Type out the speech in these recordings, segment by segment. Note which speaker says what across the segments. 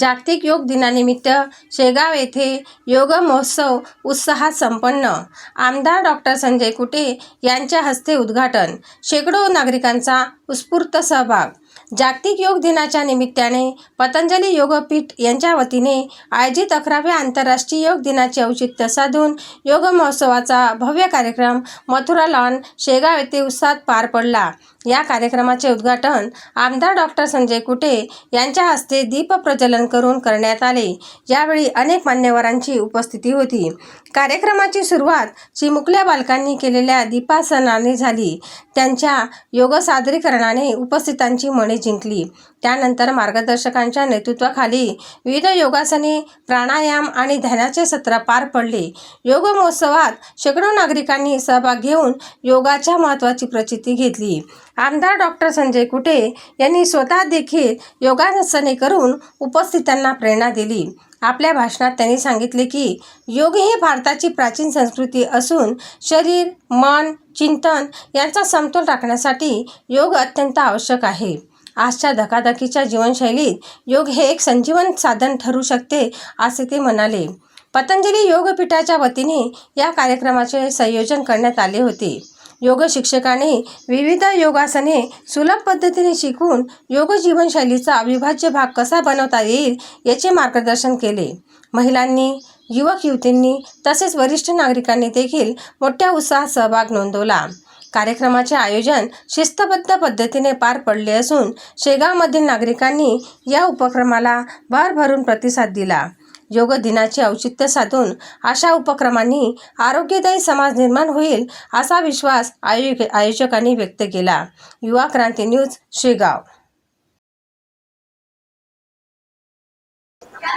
Speaker 1: जागतिक योग दिनानिमित्त शेगाव येथे योग महोत्सव उत्साहात संपन्न. आमदार डॉक्टर संजय कुटे यांच्या हस्ते उद्घाटन. शेकडो नागरिकांचा उत्स्फूर्त सहभाग. जागतिक योग दिनाच्या निमित्ताने पतंजली योगपीठ यांच्या वतीने आयोजित अकराव्या आंतरराष्ट्रीय योग दिनाचे औचित्य साधून योग महोत्सवाचा भव्य कार्यक्रम मथुरा लॉन शेगाव येथे उत्साहात पार पडला. या कार्यक्रमाचे उद्घाटन आमदार डॉक्टर संजय कुटे यांच्या हस्ते दीप प्रज्वलन करून करण्यात आले. यावेळी अनेक मान्यवरांची उपस्थिती होती. कार्यक्रमाची सुरुवात चिमुकल्या बालकांनी केलेल्या दीपासनाने झाली. त्यांच्या योग सादरीकरणाने उपस्थितांची मने जिंकली. त्यानंतर मार्गदर्शकांच्या नेतृत्वाखाली विविध योगासने प्राणायाम आणि ध्यानाचे सत्र पार पडले. योग महोत्सवात शेकडो नागरिकांनी सहभाग घेऊन योगाच्या महत्त्वाची प्रचिती घेतली. आमदार डॉक्टर संजय कुटे यांनी स्वतः देखील योगासने करून उपस्थितांना प्रेरणा दिली. आपल्या भाषणात त्यांनी सांगितले की योग ही भारताची प्राचीन संस्कृती असून शरीर मन चिंतन यांचा समतोल राखण्यासाठी योग अत्यंत आवश्यक आहे. आजच्या धकाधकीच्या जीवनशैलीत योग हे एक संजीवन साधन ठरू शकते असे ते म्हणाले. पतंजली योगपीठाच्या वतीने या कार्यक्रमाचे संयोजन करण्यात आले होते. योग शिक्षकाने विविध योगासने सुलभ पद्धतीने शिकून योग जीवनशैलीचा अविभाज्य भाग कसा बनवता येईल याचे मार्गदर्शन केले. महिलांनी युवक युवतींनी तसेच वरिष्ठ नागरिकांनी देखील मोठ्या उत्साहात सहभाग नोंदवला. कार्यक्रमाचे आयोजन शिस्तबद्ध पद्धतीने पार पडले असून शेगावमधील नागरिकांनी या उपक्रमाला भरभरून प्रतिसाद दिला. योग दिनाचे औचित्य साधून अशा उपक्रमांनी आरोग्यदायी समाज निर्माण होईल असा विश्वास आयोजक आयोजकांनी व्यक्त केला. युवा क्रांती न्यूज शेगाव.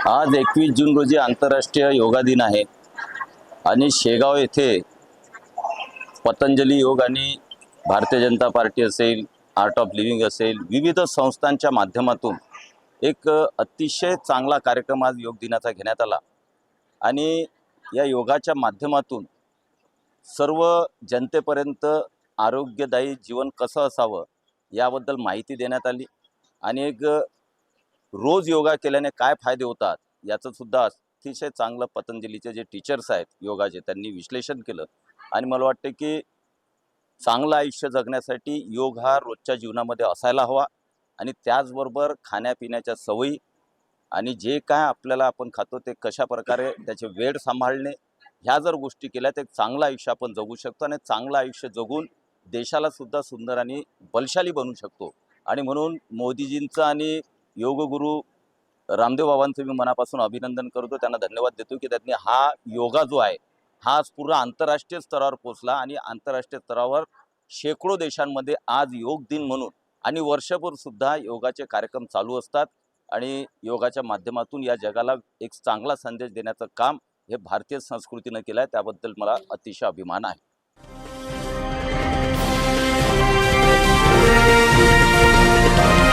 Speaker 2: आज एकवीस जून रोजी आंतरराष्ट्रीय योगा दिन आहे आणि शेगाव येथे पतंजली योग आणि भारतीय जनता पार्टी असेल आर्ट ऑफ लिव्हिंग असेल विविध संस्थांच्या माध्यमातून एक अतिशय चांगला कार्यक्रम आज योग दिनाचा घेण्यात आला. आणि या योगाच्या माध्यमातून सर्व जनतेपर्यंत आरोग्यदायी जीवन कसं असावं याबद्दल माहिती देण्यात आली. आणि एक रोज योगा केल्याने काय फायदे होतात याचंसुद्धा अतिशय चांगलं पतंजलीचे जे टीचर्स आहेत योगाचे त्यांनी विश्लेषण केलं. आणि मला वाटतं की चांगलं आयुष्य जगण्यासाठी योग हा रोजच्या जीवनामध्ये असायला हवा. आणि त्याचबरोबर खाण्यापिण्याच्या सवयी आणि जे काय आपल्याला आपण खातो ते कशा प्रकारे त्याचे वेळ सांभाळणे ह्या जर गोष्टी केल्या तर एक चांगलं आयुष्य आपण जगू शकतो आणि चांगलं आयुष्य जगून देशाला सुद्धा सुंदर आणि बलशाली बनवू शकतो. आणि म्हणून मोदीजींचं आणि योगगुरू रामदेव बाबांचं मी मनापासून अभिनंदन करतो. त्यांना धन्यवाद देतो की त्यांनी हा योगा जो आहे हा पूर्ण आंतरराष्ट्रीय स्तरावर पोचला आणि आंतरराष्ट्रीय स्तरावर शेकडो देशांमध्ये आज योग दिन म्हणून आणि वर्षभर सुद्धा योगाचे कार्यक्रम चालू असतात आणि योगाच्या माध्यमातून या जगाला एक चांगला संदेश देण्याचं काम हे भारतीय संस्कृतीनं केलं आहे त्याबद्दल मला अतिशय अभिमान आहे.